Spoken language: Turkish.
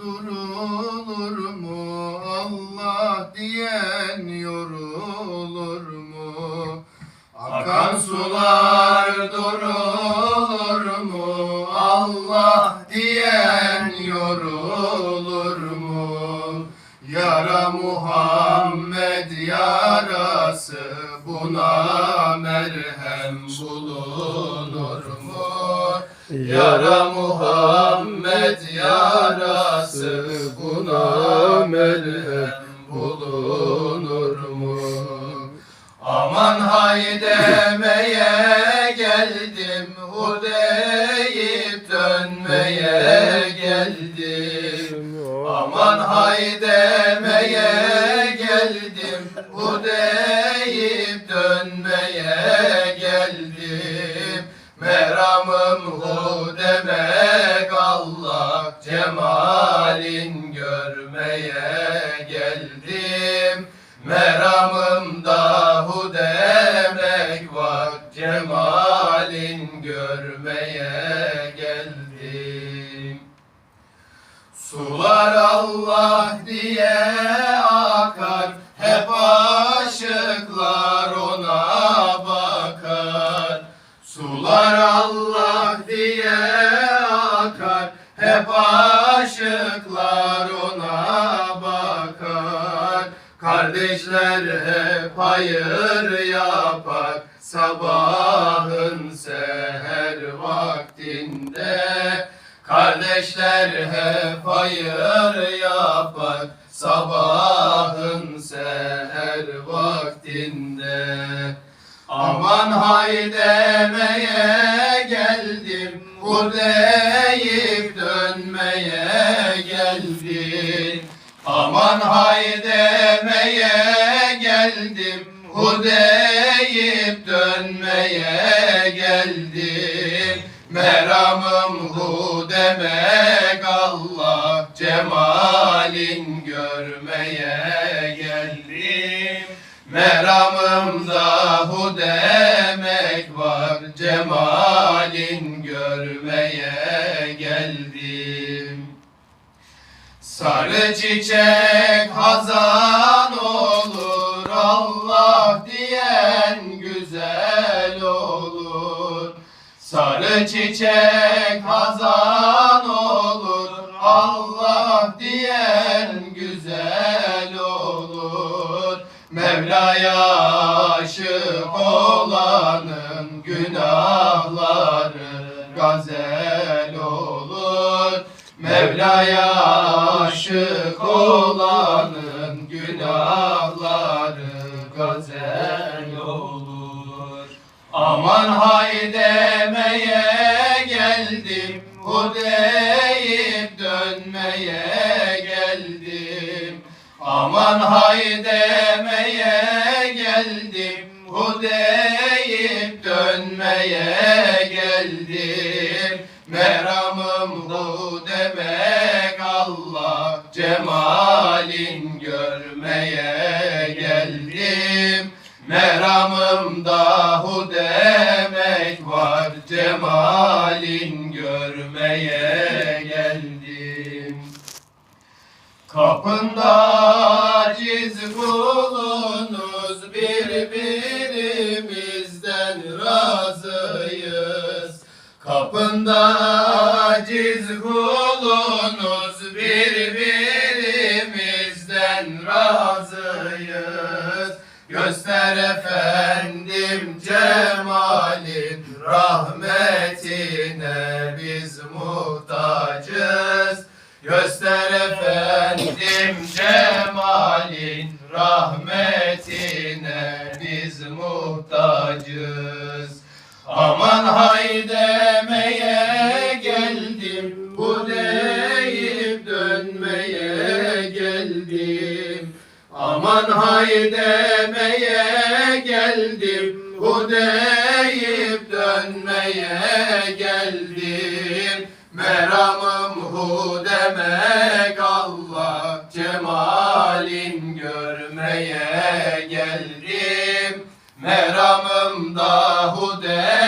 Durulur mu Allah diyen yorulur mu? Akan sular durulur mu Allah diyen yorulur mu? Yara Muhammed yarası buna merhem bulunur mu? Yara Muhammed yarası buna merhem bulunur mu? Aman hay demeye geldim Hu deyip dönmeye geldim Aman hay demeye geldim Bu deyip Cemalin görmeye geldim. Meramım da hu demek var. Cemalin görmeye geldim. Sular Allah diye akar. Hep aşıklar ona bakar. Sular Allah diye akar. Hep aşıklar ona bakar. Kardeşler hep hayır yapar. Sabahın seher vaktinde Kardeşler hep hayır yapar. Sabahın seher vaktinde Aman hay demeye geldim. Bu deyip hay demeye geldim Hu deyip dönmeye geldim. Meramım hu demek Allah Cemalin görmeye geldim. Meramım da hu demek var Cemalin görmeye geldim Sarı çiçek hazan olur Allah diyen güzel olur. Sarı çiçek hazan olur Allah diyen güzel olur. Mevla'ya aşık olanın günahları gazel olur. Mevla'ya aşık olanın günahları gazel olur. Aman hay demeye geldim Bu deyip dönmeye geldim. Aman hay demeye geldim Bu deyip dönmeye geldim. Meramım hu demek Cemalin görmeye geldim. Meramım da hu demek var. Cemalin görmeye geldim. Kapında aciz kulunuz birbirimizden razıyız. Kapında aciz kulunuz Göster efendim cemalin rahmetine Vay demeye geldim hu deyip dönmeye geldim. Meramım hu demek Allah cemalin görmeye geldim. Meramım da hu demek